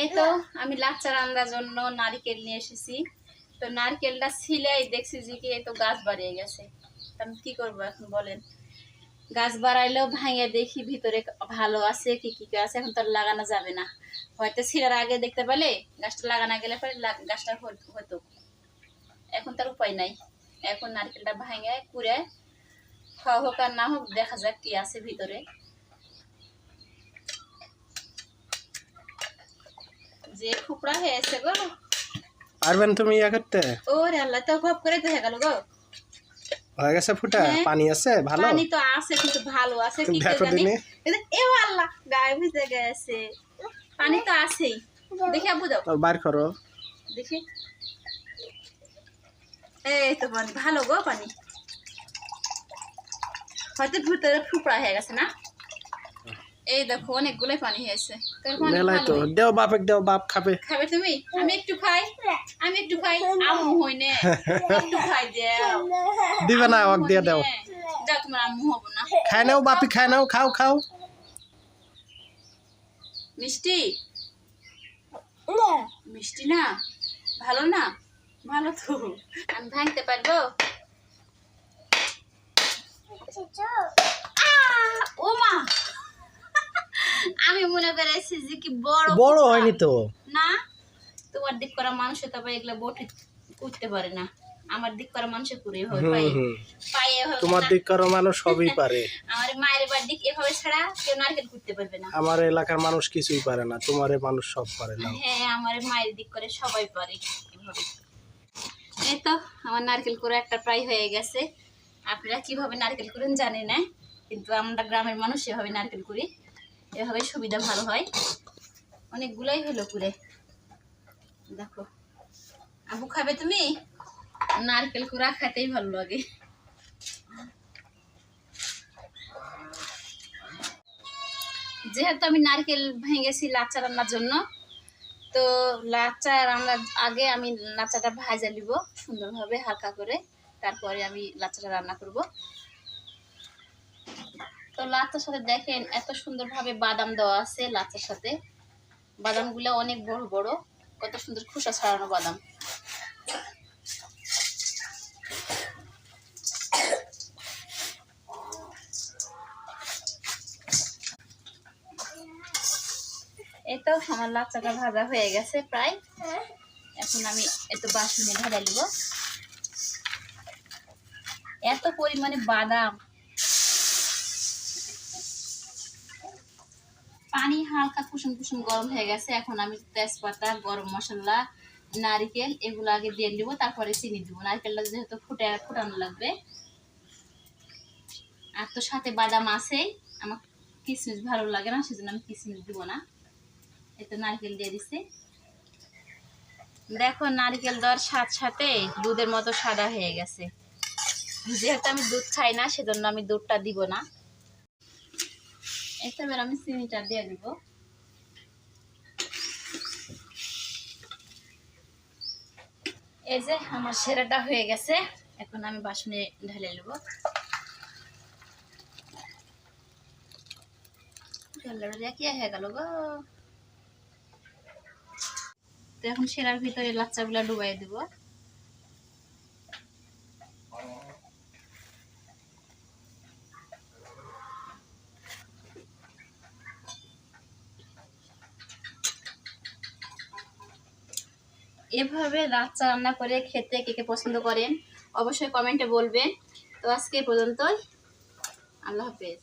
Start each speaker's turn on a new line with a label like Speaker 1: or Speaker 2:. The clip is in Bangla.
Speaker 1: এই তো আমি লাচ্চা রান্নার জন্য নারকেল নিয়ে এসেছি। তো নারকেলটা ছিলেই দেখছি যে কি এই তো গাছ বাড়িয়ে গেছে। আমি কি করব এখন বলেন? গাছ বাড়াইলেও ভাঙে দেখি ভিতরে ভালো আছে কি কি আছে এখন তো লাগানো যাবে না। হয়তো ছিঁড়ার আগে দেখতে পেলে গাছটা লাগানো গেলে পরে গাছটা হতো। এখন তার উপায় নাই। এখন নারকেলটা ভাঙে, কুড়ে খাওয়া হোক আর না হোক, দেখা যাক কি আছে ভিতরে। যে খুপড়া হয়েছে গো।
Speaker 2: পারবেন তুমি ইয়া করতে?
Speaker 1: ওরে আল্লাহ তো গপ করে হয়ে গেল গো।
Speaker 2: হয়ে গেছে ফুটা?
Speaker 1: হ্যাঁ।
Speaker 2: পানি আছে? ভালো?
Speaker 1: পানি তো আছে কিন্তু ভালো আছে কি জানি? এ আল্লাহ গায়ে ভিজে গেছে। পানি তো আছেই। দেখি আবু দাও।
Speaker 2: বার করো।
Speaker 1: দেখি। এই তো পানি ভালো গো পানি। হয়তো ভিতরে ফুপড়া হয়ে গেছে না? এই দেখো অনেকগুলোই পানি হয়েছে।
Speaker 2: মেলাই তো। দেও বাপেক দেও বাপ খাবে।
Speaker 1: খাবে তুমি? আমি একটু খাই? আমি একটু খাই? আম্মু হই নে একটু খাই দেও।
Speaker 2: দিবে না ওকে দিয়ে দাও।
Speaker 1: যাও তোমার আম্মু হব না।
Speaker 2: খাই নাও বাপি খাই নাও খাও খাও।
Speaker 1: মিষ্টি? মিষ্টি না? ভালো না? ভালো তো। আমি ভাঙতে পারব? ও আমি মনে করেছি যে কি বড়
Speaker 2: বড় হয়নি তো।
Speaker 1: না? তোমার দিক করা মানুষ তবে এগুলা বটি করতে পারে না। আমার দিক করা মানুষে করে হয় পায়ে।
Speaker 2: তোমার দিক করো মানুষ সবই পারে।
Speaker 1: আমার মায়ের বাড়ির দিক এভাবে ছাড়া কেউ নারকেল করতে পারবে না।
Speaker 2: আমার এলাকার মানুষ কিছুই পারে না তোমারে মানুষ সব পারে না।
Speaker 1: হ্যাঁ আমার মায়ের দিক করে সবাই পারে। এভাবে। এই তো আমার নারকেল করে একটা প্রায় হয়ে গেছে। আপনারা কীভাবে নারকেল করেন জানি না কিন্তু আমরা গ্রামের মানুষ এভাবে নারকেল করি এভাবে সুবিধা ভালো হয়। অনেকগুলাই হলো কুড়ে দেখো। আবু খাবে তুমি? নারকেল কুড়া খাইতেই ভালো লাগে। যেহেতু আমি নারকেল ভেঙেছি লাচ্চা রান্নার জন্য, তো লাচ্চা রান্নার আগে আমি লাচ্চাটা ভাজা নিব সুন্দরভাবে হালকা করে। তারপরে আমি লাচ্চাটা রান্না করব। তো লাচ্চার সাথে দেখেন এত সুন্দরভাবে বাদাম দেওয়া আছে লাচ্চার সাথে। বাদামগুলো অনেক বড় বড়, কত সুন্দর খোসা ছাড়ানো বাদাম। তো আমার লাচ্চাটা ভাজা হয়ে গেছে প্রায়। এখন আমি একটু বাসনে ঢালে নিব এত পরিমাণে বাদাম। পানি হালকা কুসুম কুসুম গরম হয়ে গেছে। এখন আমি তেজপাতা, গরম মশলা, নারিকেল এগুলো আগে দিয়ে দিব তারপরে চিনি দিব। নারকেলটা যেহেতু ফুটে, ফুটানো লাগবে। আর তো সাথে বাদাম আছেই। আমার কিশমিশ ভালো লাগে না, সেজন্য আমি কিশমিশ দিব না। এতে নারকেল দিয়ে দিছি। দেখো নারকেল দেওয়ার সাথে সাথে দুধের মতো সাদা হয়ে গেছে। যেহেতু আমি দুধ খাই না, সেজন্য আমি দুধটা দিব না। এতে এবার আমি চিনিটা দিয়ে দিব। এই যে আমার সেরাটা হয়ে গেছে, এখন আমি বাসনে ঢেলে নেব। এখন সেরার ভিতরে লাচ্চাগুলা ডুবাই দিব। এভাবে লাচ্চা রান্না করে খেতে কে কে পছন্দ করেন, অবশ্যই কমেন্টে বলবেন। তো আজকে পর্যন্তই। আল্লাহ হাফেজ।